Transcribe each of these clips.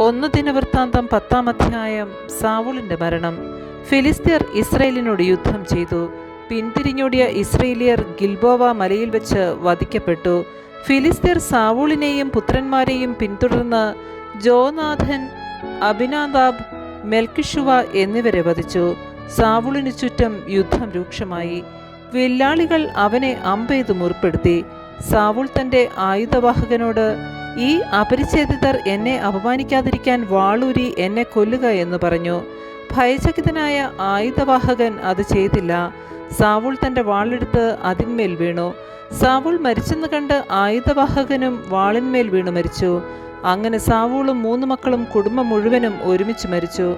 ഒന്ന് ദിനവൃത്താന്തം പത്താം അധ്യായം സാവൂളിന്റെ മരണം. ഫിലിസ്തീർ ഇസ്രയേലിനോട് യുദ്ധം ചെയ്തു. പിന്തിരിഞ്ഞോടിയ ഇസ്രയേലിയർ ഗിൽബോവ മലയിൽ വെച്ച് വധിക്കപ്പെട്ടു. ഫിലിസ്തീർ സാവൂളിനെയും പുത്രന്മാരെയും പിന്തുടർന്ന് ജോനാഥൻ അഭിനാദാബ് മെൽക്കിഷുവ എന്നിവരെ വധിച്ചു. സാവൂളിനു ചുറ്റും യുദ്ധം രൂക്ഷമായി. വില്ലാളികൾ അവനെ അമ്പെയ്ത് മുറിപ്പെടുത്തി. സാവൂൾ തന്റെ ആയുധവാഹകനോട് ഈ അപരിച്ഛേദിതർ എന്നെ അപമാനിക്കാതിരിക്കാൻ വാളൂരി എന്നെ കൊല്ലുക എന്ന് പറഞ്ഞു. ഭയചകിതനായ ആയുധവാഹകൻ അത് ചെയ്തില്ല. സാവൂൾ തന്റെ വാളെടുത്ത് അതിന്മേൽ വീണു. സാവൂൾ മരിച്ചെന്ന് കണ്ട് ആയുധവാഹകനും വാളിന്മേൽ വീണു മരിച്ചു. അങ്ങനെ സാവൂളും മൂന്ന് മക്കളും കുടുംബം മുഴുവനും ഒരുമിച്ച് മരിച്ചു.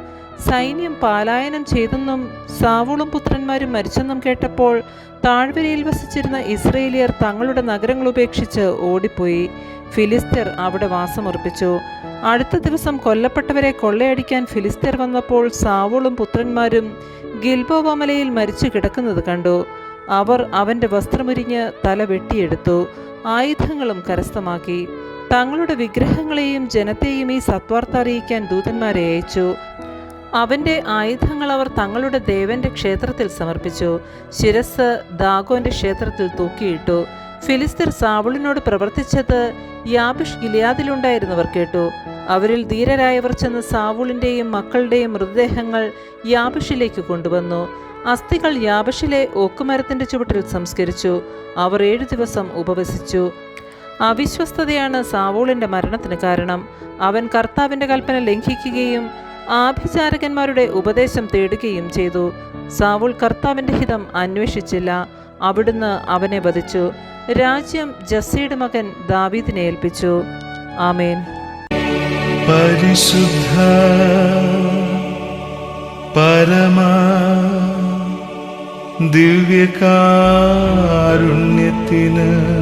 സൈന്യം പാലായനം ചെയ്തെന്നും സാവൂളും പുത്രന്മാരും മരിച്ചെന്നും കേട്ടപ്പോൾ താഴ്വരയിൽ വസിച്ചിരുന്ന ഇസ്രയേലിയർ തങ്ങളുടെ നഗരങ്ങൾ ഉപേക്ഷിച്ച് ഓടിപ്പോയി. ഫിലിസ്തീർ അവിടെ വാസമുറപ്പിച്ചു. അടുത്ത ദിവസം കൊല്ലപ്പെട്ടവരെ കൊള്ളയടിക്കാൻ ഫിലിസ്തീർ വന്നപ്പോൾ സാവൂളും പുത്രന്മാരും ഗിൽബോവമലയിൽ മരിച്ചു കിടക്കുന്നത് കണ്ടു. അവർ അവന്റെ വസ്ത്രമുരിഞ്ഞ് തല വെട്ടിയെടുത്തു. ആയുധങ്ങളും കരസ്ഥമാക്കി. തങ്ങളുടെ വിഗ്രഹങ്ങളെയും ജനത്തെയും ഈ സത്വാർത്ത അറിയിക്കാൻ ദൂതന്മാരെ അയച്ചു. അവന്റെ ആയുധങ്ങൾ അവർ തങ്ങളുടെ ദേവന്റെ ക്ഷേത്രത്തിൽ സമർപ്പിച്ചു. ശിരസ് ദാഗോന്റെ ക്ഷേത്രത്തിൽ തൂക്കിയിട്ടു. ഫിലിസ്തീർ സാവുളിനോട് പ്രവർത്തിച്ചത് യാബിഷ് ഗിലിയാദിലുണ്ടായിരുന്നവർ കേട്ടു. അവരിൽ ധീരരായവർ ചെന്ന് സാവുളിന്റെയും മക്കളുടെയും മൃതദേഹങ്ങൾ യാബിഷിലേക്ക് കൊണ്ടുവന്നു. അസ്ഥികൾ യാബിഷിലെ ഓക്കുമരത്തിന്റെ ചുവട്ടിൽ സംസ്കരിച്ചു. അവർ ഏഴു ദിവസം ഉപവസിച്ചു. അവിശ്വസ്തതയാണ് സാവൂളിന്റെ മരണത്തിന് കാരണം. അവൻ കർത്താവിന്റെ കൽപ്പന ലംഘിക്കുകയും ആഭിചാരകന്മാരുടെ ഉപദേശം തേടുകയും ചെയ്തു. സാവൂൾ കർത്താവിന്റെ ഹിതം അന്വേഷിച്ചില്ല. അവിടുന്ന് അവനെ വധിച്ചു. രാജ്യം ജസ്സിയുടെ മകൻ ദാവീദിനെ ഏൽപ്പിച്ചു. ആമേൻ. പരിശുദ്ധ പരമ ദിവ്യകാരുണ്യത്തിന്